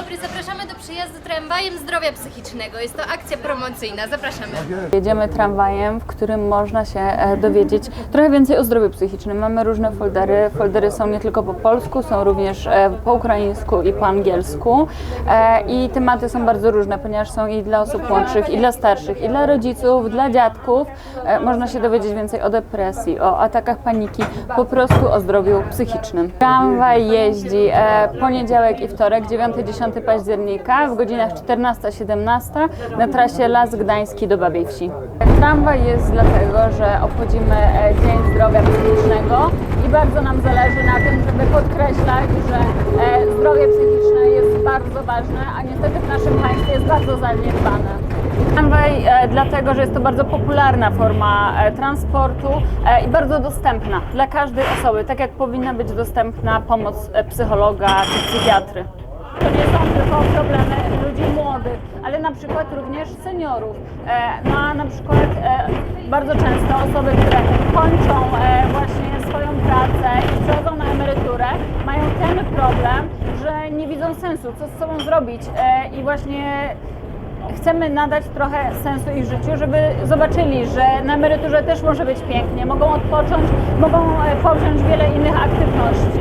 dobry, zapraszamy do przyjazdu tramwajem zdrowia psychicznego. Jest to akcja promocyjna, zapraszamy. Jedziemy tramwajem, w którym można się e, dowiedzieć trochę więcej o zdrowiu psychicznym. Mamy różne foldery. Foldery są nie tylko po polsku, są również e, po ukraińsku i po angielsku. E, I tematy są bardzo różne, ponieważ są i dla osób młodszych, i dla starszych, i dla rodziców, dla dziadków. Można się dowiedzieć więcej o depresji, o atakach paniki, po prostu o zdrowiu psychicznym. Tramwaj jeździ poniedziałek i wtorek, 9-10 października w godzinach 14-17 na trasie Las Gdański do Babiej Wsi. Tramwaj jest dlatego, że obchodzimy e, Dzień Zdrowia Psychicznego i bardzo nam zależy na tym, żeby podkreślać, że e, zdrowie psychiczne jest bardzo ważne, a niestety w naszym państwie jest bardzo zaniedbane. Tramwaj e, dlatego, że jest to bardzo popularna forma transportu i bardzo dostępna dla każdej osoby, tak jak powinna być dostępna pomoc psychologa czy psychiatry. To nie są tylko problemy ludzi młodych, ale na przykład również seniorów. E, No a na przykład e, bardzo często osoby, które kończą e, właśnie swoją pracę i przechodzą na emeryturę, mają ten problem, że nie widzą sensu, co z sobą zrobić e, i właśnie chcemy nadać trochę sensu ich życiu, żeby zobaczyli, że na emeryturze też może być pięknie, mogą odpocząć, mogą e, powziąć wiele innych aktywności.